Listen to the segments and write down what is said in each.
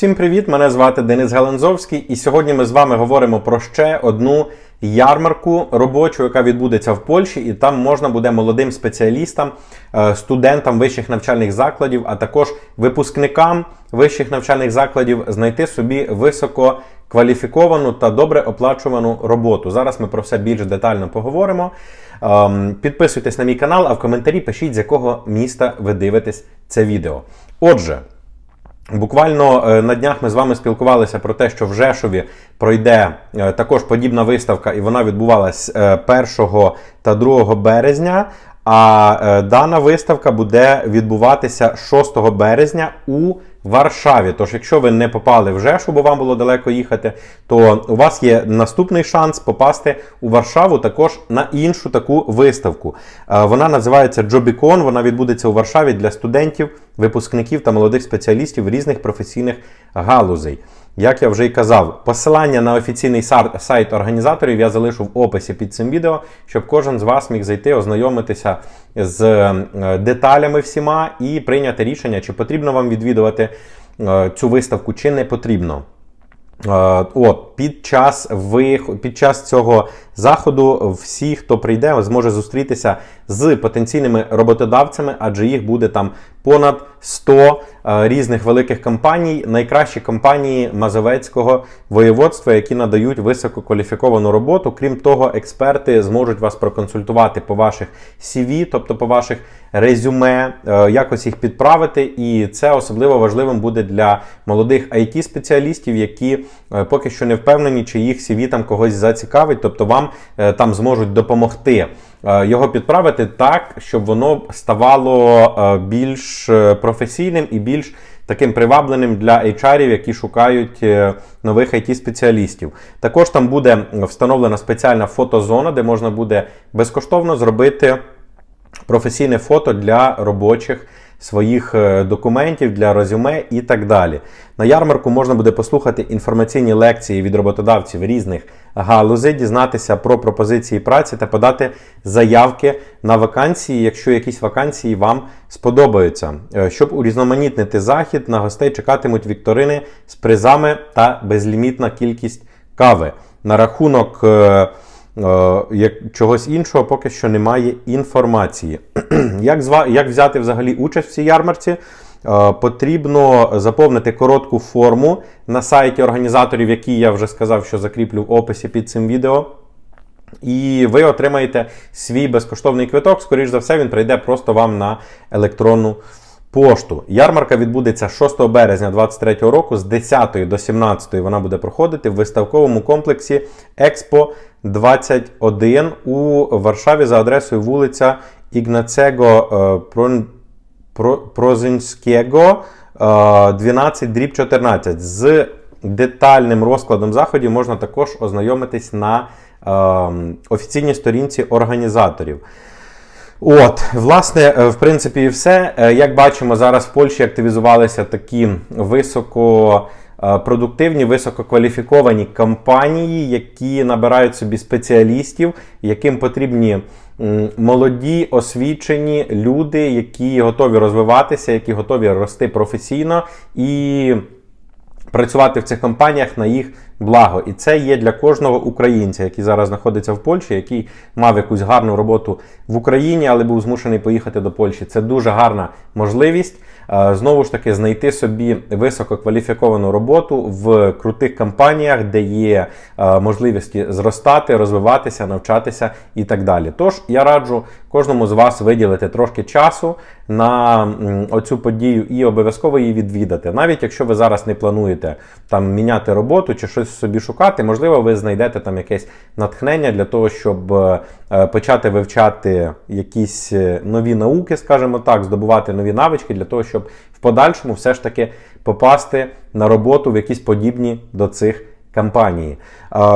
Всім привіт! Мене звати Денис Галанзовський, і сьогодні ми з вами говоримо про ще одну ярмарку робочу, яка відбудеться в Польщі, і там можна буде молодим спеціалістам, е, студентам вищих навчальних закладів, а також випускникам вищих навчальних закладів знайти собі високо кваліфіковану та добре оплачувану роботу. Зараз ми про все більш детально поговоримо. Ем, Підписуйтесь на мій канал, а в коментарі пишіть, з якого міста ви дивитесь це відео. Отже. Буквально е, на днях ми з вами спілкувалися про те, що в Жешові пройде е, також подібна виставка, і вона відбувалась е, 1 та 2 березня. А е, дана виставка буде відбуватися 6 березня у Варшаві. Тож, якщо ви не попали в Жешу, бо вам було далеко їхати, то у вас є наступний шанс попасти у Варшаву також на іншу таку виставку. Е, Вона називається Jobicon, Вона відбудеться у Варшаві для студентів, випускників та молодих спеціалістів різних професійних галузей. Як я вже й казав, посилання на офіційний сайт організаторів я залишу в описі під цим відео, щоб кожен з вас міг зайти, ознайомитися з е, деталями всіма і прийняти рішення, чи потрібно вам відвідувати е, цю виставку, чи не потрібно. Е, От, під час вих... під час цього заходу всі, хто прийде, зможе зустрітися з потенційними роботодавцями, адже їх буде там понад 100 е, різних великих компаній, найкращі компанії Мазовецького воєводства, які надають висококваліфіковану роботу. Крім того, експерти зможуть вас проконсультувати по ваших CV, тобто по ваших резюме, е, якось їх підправити. І це особливо важливим буде для молодих it спеціалістів які е, поки що не впевнені, чи їх CV там когось зацікавить, тобто вам там зможуть допомогти. Е, Його підправити так, щоб воно ставало е, більш е, професійним і більш таким привабленим для HR, які шукають нових it спеціалістів. Також там буде встановлена спеціальна фотозона, де можна буде безкоштовно зробити професійне фото для робочих своїх е, документів, для резюме і так далі. На ярмарку можна буде послухати інформаційні лекції від роботодавців різних галузей, дізнатися про пропозиції праці та подати заявки на вакансії, якщо якісь вакансії вам сподобаються. Е, Щоб урізноманітнити захід, на гостей чекатимуть вікторини з призами та безлімітна кількість кави. На рахунок. Е, як чогось іншого поки що немає інформації. як, зва, як взяти взагалі участь в цій ярмарці? Е, Потрібно заповнити коротку форму на сайті організаторів, які я вже сказав, що закріплю в описі під цим відео. І ви отримаєте свій безкоштовний квиток. Скоріш за все, він прийде просто вам на електронну пошту. Ярмарка відбудеться 6 березня 2023 року з 10 до 17 вона буде проходити в виставковому комплексі Експо 21 у Варшаві за адресою вулиця Ігнацего е, Прозинського, е, 12 дріб 14. З детальним розкладом заходів можна також ознайомитись на е, офіційній сторінці організаторів. От, власне, е, в принципі, і все. Е, Як бачимо, зараз в Польщі активізувалися такі високо. е, висококваліфіковані компанії, які набирають собі спеціалістів, яким потрібні молоді, освічені люди, які готові розвиватися, які готові рости професійно і працювати в цих компаніях на їх благо. І це є для кожного українця, який зараз знаходиться в Польщі, який мав якусь гарну роботу в Україні, але був змушений поїхати до Польщі. Це дуже гарна можливість. е, Знову ж таки, знайти собі висококваліфіковану роботу в крутих компаніях, де є е, можливості зростати, розвиватися, навчатися і так далі. Тож я раджу кожному з вас виділити трошки часу на оцю подію і обов'язково її відвідати. Навіть якщо ви зараз не плануєте там міняти роботу чи щось собі шукати, можливо, ви знайдете там якесь натхнення для того, щоб е, почати вивчати якісь е, нові науки, скажімо так, здобувати нові навички для того, щоб в подальшому все ж таки попасти на роботу в якісь подібні до цих кампанії.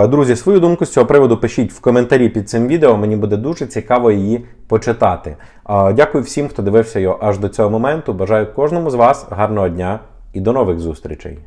Друзі, свою думку з цього приводу пишіть в коментарі під цим відео. Мені буде дуже цікаво її почитати. Дякую всім, хто дивився його аж до цього моменту. Бажаю кожному з вас гарного дня і до нових зустрічей.